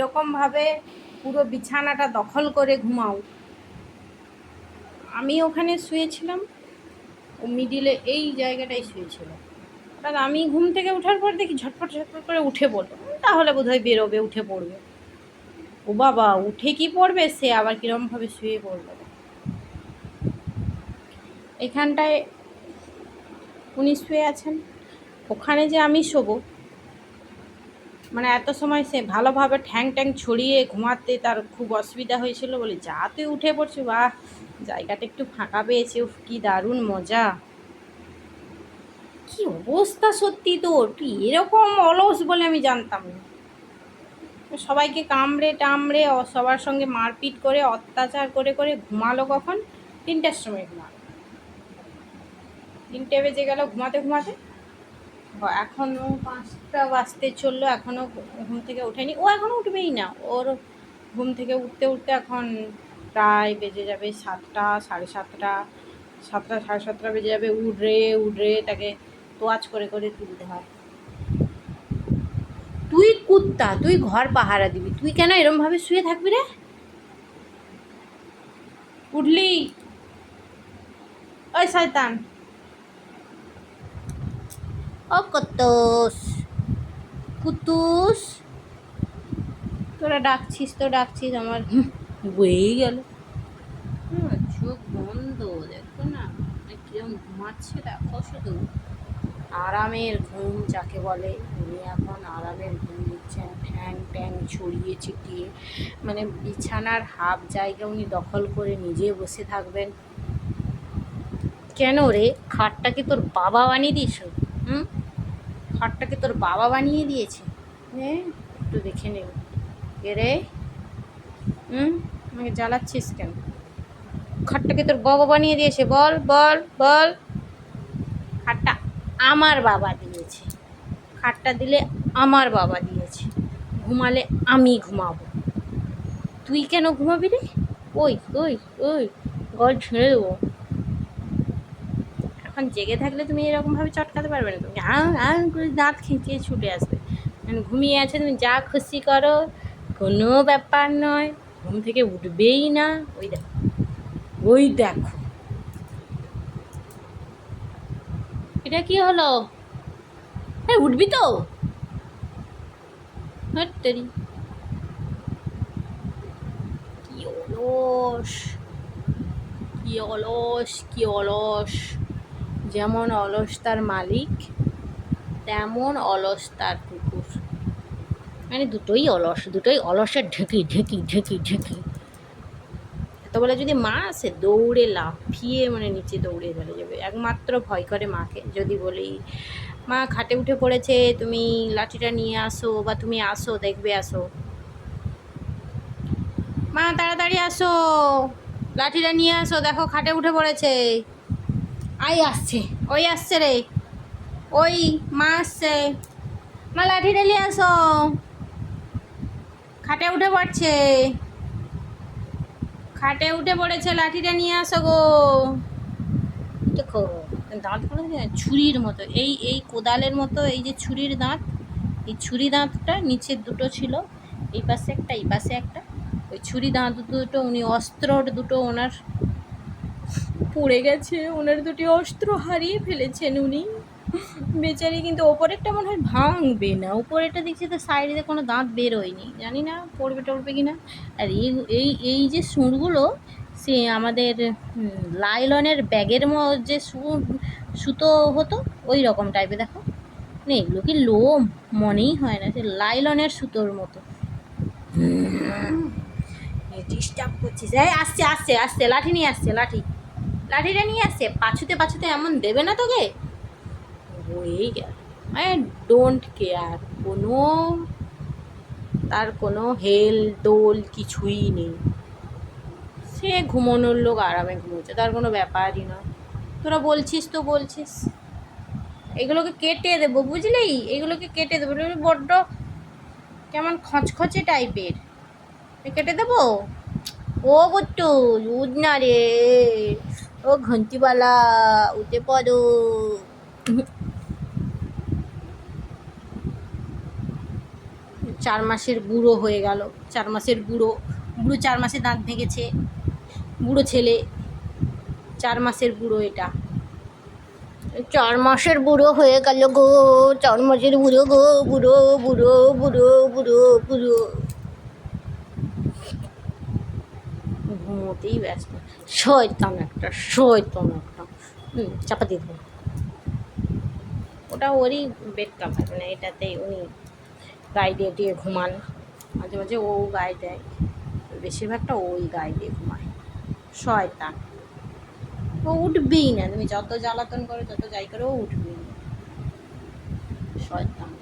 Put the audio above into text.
এরকমভাবে পুরো বিছানাটা দখল করে ঘুমাও। আমি ওখানে শুয়েছিলাম, ও মিডিলে এই জায়গাটায় শুয়েছিল। হঠাৎ আমি ঘুম থেকে ওঠার পর দেখি ঝটপট ঝটপট করে উঠে পড়ল। তাহলে বোধহয় বেরোবে, উঠে পড়বে। ও বাবা, উঠে কি পড়বে? সে আবার কীরমভাবে শুয়ে পড়বে এখানটায় উনি শুয়ে আছেন। ওখানে যে আমি শোবো মানে এত সময় সে ভালোভাবে ঠ্যাং ট্যাং ছড়িয়ে ঘুমাতে তার খুব অসুবিধা হয়েছিল বলে যা তুই উঠে পড়ছি, বাহ, জায়গাটা একটু ফাঁকা পেয়েছে, উফ, কি দারুণ মজা। কি অবস্থা সত্যি তোর? তুই এরকম অলস বলে আমি জানতাম না। সবাইকে কামড়ে টামড়ে সবার সঙ্গে মারপিট করে, অত্যাচার করে করে ঘুমালো কখন? তিনটার সময় ঘুমালো। তিনটে বেজে গেল ঘুমাতে ঘুমাতে। বা- এখনও পাঁচটা বাজতে চলল, এখনও ঘুম থেকে ওঠেনি ও এখনও উঠবেই না, ওর ঘুম থেকে উঠতে উঠতে এখন প্রায় বেজে যাবে সাতটা, সাড়ে সাতটা সাতটা, সাড়ে সাতটা বেজে যাবে। উড়ে উড়ে তাকে তোয়াজ করে করে তুলতে হয়। তুই কুত্তা, তুই ঘর পাহারা দিবি, তুই কেন এরমভাবে শুয়ে থাকবি রে? উঠলি। ওই শয়তান। ও কুত্তুস। কুত্তুস। তোরা ডাকছিস তো ডাকছিস আমার। বয়েই গেল। চোখ বন্ধ দেখো না। কিরম ঘুমাচ্ছে দেখো শুধু। আরামের ঘুম যাকে বলে উনি এখন আরামের ঘুম দিচ্ছেন। ঠ্যাং ট্যাং ছড়িয়ে ছিটিয়ে। মানে বিছানার হাফ জায়গা উনি দখল করে নিজে বসে থাকবেন। কেন রে? খাটটাকে তোর বাবা বানিয়ে দিস হুম? খাটটা কি তোর বাবা বানিয়ে দিয়েছে? হ্যাঁ একটু দেখে নেব কে রে? হুম? আমাকে জ্বালাচ্ছিস কেন? খাটটাকে তোর বাবা বানিয়ে দিয়েছে, বল বল বল। খাটটা আমার বাবা দিয়েছে। খাটটা দিলে আমার বাবা দিয়েছে। ঘুমালে আমি ঘুমাবো। তুই কেন ঘুমাবি রে? ওই ওই ওই, গল ছেড়ে দেবো। এখন জেগে থাকলে তুমি এরকমভাবে চটকাতে পারবে না। তুমি আং আং করে দাঁত খেঁচিয়ে ছুটে আসবে। মানে ঘুমিয়ে আছে, তুমি যা খুশি করো, কোনো ব্যাপার নয়। ঘুম থেকে উঠবেই না। ওই দেখো। ওই দেখো। এটা কি হলো? হ্যাঁ উঠবি তো? হাট্টারি কি অলস। কি অলস কি অলস। যেমন অলস তার মালিক, তেমন অলস তার কুকুর। মানে দুটোই অলস, দুটোই অলসের ঢেকি ঢেকি ঢেকি ঢেকি। বলে যদি মা আসে, দৌড়ে লাফিয়ে মানে নিচে দৌড়ে চলে যাবে। একমাত্র ভয় করে মাকে। যদি বলি, মা, খাটে উঠে পড়েছে, তুমি লাঠিটা নিয়ে আসো বা তুমি আসো, দেখবে আসো। মা, তাড়াতাড়ি আসো, লাঠিটা নিয়ে আসো, দেখো খাটে উঠে পড়েছে। আই আসছে। ওই আসছে রে। ওই মা আসছে। মা লাঠিটা নিয়ে আসো। খাটে উঠে পড়ছে। খাটে উঠে পড়েছে, লাঠিটা নিয়ে আসো গো। দেখো দাঁতগুলো ছুরির মতো। এই এই কোদালের মতো, এই যে ছুরির দাঁত, এই ছুরি দাঁতটা নিচের দুটো ছিল, এই পাশে একটা, এই পাশে একটা। ওই ছুরি দাঁত দুটো, উনি অস্ত্রর দুটো ওনার পড়ে গেছে। ওনার দুটি অস্ত্র হারিয়ে ফেলেছেন উনি। বেচারি কিন্তু ওপরেরটা মনে হয় ভাঙবে না। উপরেরটা দেখছি তো সাইডে কোনো দাঁত বেরোয়নি। জানি না পড়বে টড়বে কি না আর এই এই এই যে সুরগুলো সে আমাদের লাইলনের ব্যাগের ম- যে সু- সুতো হতো ওই রকম টাইপের দেখো। মানে এগুলো কি লোম মনেই হয় না সে লাইলনের সুতোর মতো। ডিস্টার্ব করছিস। এই আসছে আসছে আসছে লাঠি নিয়ে আসছে লাঠি। লাঠিটা নিয়ে আসছে পাছুতে পাছুতে এমন দেবে না তোকে? হয়েই গেল। আই ডোন্ট কেয়ার কোনো, তার কোনো হেল দোল কিছুই নেই। সে ঘুমানোর লোক আরামে ঘুমোচ্ছে, তার কোনো ব্যাপারই নয়। তোরা বলছিস তো বলছিস। এগুলোকে কেটে দেবো, বুঝলি? এগুলোকে কেটে দেবো। বড্ড কেমন খচখচে টাইপের। কেটে দেবো? ও গট্টু উঠ না রে। ও ঘন্টিওয়ালা, উঠে পড়ো। চার মাসের বুড়ো হয়ে গেল। চার মাসের বুড়ো। বুড়ো চার মাসে দাঁত ভেঙেছে। বুড়ো ছেলে। চার মাসের বুড়ো এটা। চার মাসের বুড়ো হয়ে গেল গো। চার মাসের বুড়ো গো। বুড়ো বুড়ো বুড়ো বুড়ো বুড়ো। ঘুমোতেই ব্যস্ত। শয়তান একটা শয়তান একটা। হুম, চাপা দিয়ে দেবো ওটা ওরই বেড কাভার মানে এটাতেই উনি গায়ে দিয়ে দিয়ে ঘুমান। মাঝে মাঝে ও গায়ে দেয়। বেশিরভাগটা ওই গায়ে দিয়ে ঘুমায়। শয়তান। ও উঠবেই না। তুমি যত জ্বালাতন করো, যত যাই করো, ও উঠবেই না। শয়তান।